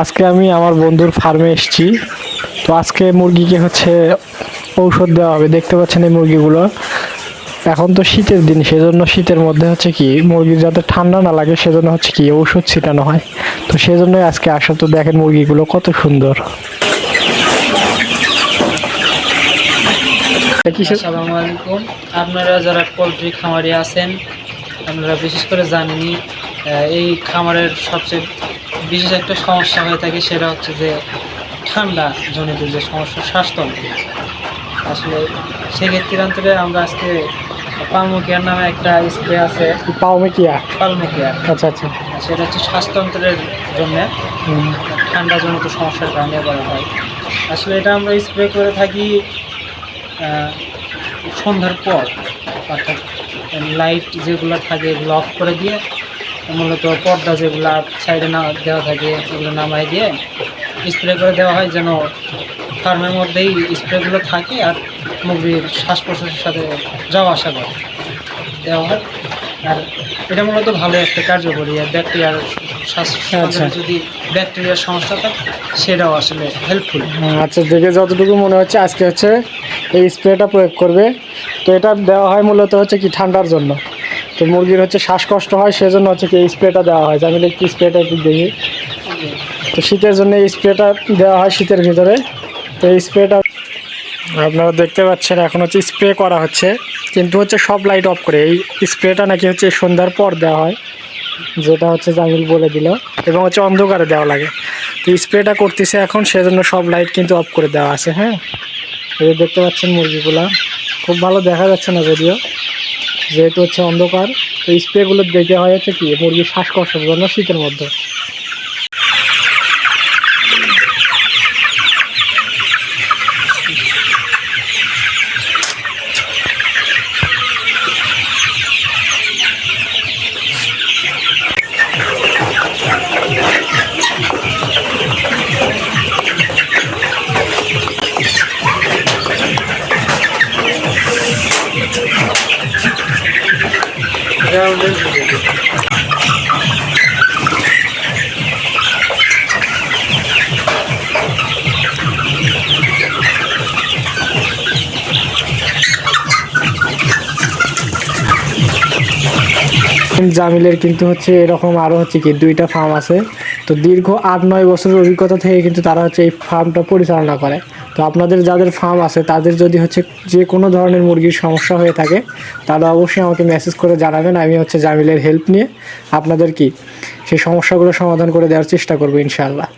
আজকে আমি আমার বন্ধুর ফার্মে এসেছি। তো আজকে মুরগিকে হচ্ছে ঔষধ দেওয়া হবে। দেখতে পাচ্ছেন এই মুরগিগুলো। এখন তো শীতের দিন, সেজন্য শীতের মধ্যে হচ্ছে কি, মুরগির যাতে ঠান্ডা না লাগে, সেজন্য হচ্ছে কি ঔষধ ছিটানো হয়। তো সেজন্যই আজকে আসা। তো দেখেন মুরগিগুলো কত সুন্দর এটা কিসের আসসালামু আলাইকুম। আপনারা যারা পোলট্রি খামারে আছেন আপনারা বিশেষ করে জানেনই আহ, এই খামারের সবচেয়ে বিশেষ একটা সমস্যা হয়ে থাকে সেটা হচ্ছে যে ঠান্ডা জনিত যে সমস্যা শ্বাসতন্ত্র। আসলে সেক্ষেত্রে অন্তরে আমরা আজকে পালমুকিয়ার নামে একটা স্প্রে আছে। পাওমে কিয়া পালমুকিয়ার আচ্ছা। আচ্ছা সেটা হচ্ছে শ্বাসতন্ত্রের জন্য হুম। ঠান্ডাজনিত সমস্যার কারণে করা হয়। আসলে এটা আমরা স্প্রে করে থাকি সন্ধ্যার পর অর্থাৎ লাইট যেগুলো থাকে এগুলো অফ করে দিয়ে মূলত পর্দা যেগুলো সাইডে না দেওয়া থাকে এগুলো নামাই দিয়ে স্প্রে করে দেওয়া হয় যেন ফার্মের মধ্যেই স্প্রেগুলো থাকে আর মুরগির শ্বাস প্রশ্বাসের সাথে যাওয়া আসা করে। দেওয়া হয়। আর এটা মূলত ভালো একটা কার্যকরী আর ব্যাকটেরিয়ার শ্বাস আচ্ছা। যদি ব্যাকটেরিয়ার সমস্যা থাকে সেটাও আসলে হেল্পফুল আচ্ছা দেখে যতটুকু মনে হচ্ছে আজকে হচ্ছে এই স্প্রেটা প্রয়োগ করবে। তো এটা দেওয়া হয় মূলত হচ্ছে কি ঠান্ডার জন্য। তো মুরগির হচ্ছে শ্বাসকষ্ট হয়, সেজন্য হচ্ছে কি এই স্প্রেটা দেওয়া হয়। আমি একটু স্প্রেটা একটু দেখি। তো শীতের জন্য এই স্প্রেটা দেওয়া হয় শীতের ভিতরে। তো এই স্প্রেটা আপনারা দেখতে পাচ্ছেন এখন হচ্ছে স্প্রে করা হচ্ছে। কিন্তু হচ্ছে সব লাইট অফ করে। এই স্প্রেটা নাকি হচ্ছে সন্ধ্যার পর দেওয়া হয়, যেটা হচ্ছে জামিল বলে দিল। এবং হচ্ছে অন্ধকারে দেওয়া লাগে। তো স্প্রেটা করতেছে এখন, সেজন্য সব লাইট কিন্তু অফ করে দেওয়া আছে হ্যাঁ? এই দেখতে পাচ্ছেন মুরগিগুলা। খুব ভালো দেখা যাচ্ছে না যদিও, যেহেতু হচ্ছে অন্ধকার, তো স্প্রেগুলো দেখে হয় হচ্ছে কি, মুরগির শ্বাসকষ্টের জন্য শীতের মধ্যে। down into the জামিলের কিন্তু হচ্ছে এরকম আরও হচ্ছে কি দুইটা ফার্ম আছে। তো দীর্ঘ আট, নয় বছরের অভিজ্ঞতা থেকে কিন্তু তারা হচ্ছে এই ফার্মটা পরিচালনা করে। তো আপনাদের যাদের ফার্ম আছে, তাদের যদি হচ্ছে যে কোনো ধরনের মুরগির সমস্যা হয়ে থাকে, তারা অবশ্যই আমাকে মেসেজ করে জানাবেন, আমি হচ্ছে জামিলের হেল্প নিয়ে আপনাদের কি সেই সমস্যাগুলো সমাধান করে দেওয়ার চেষ্টা করব ইনশাআল্লাহ।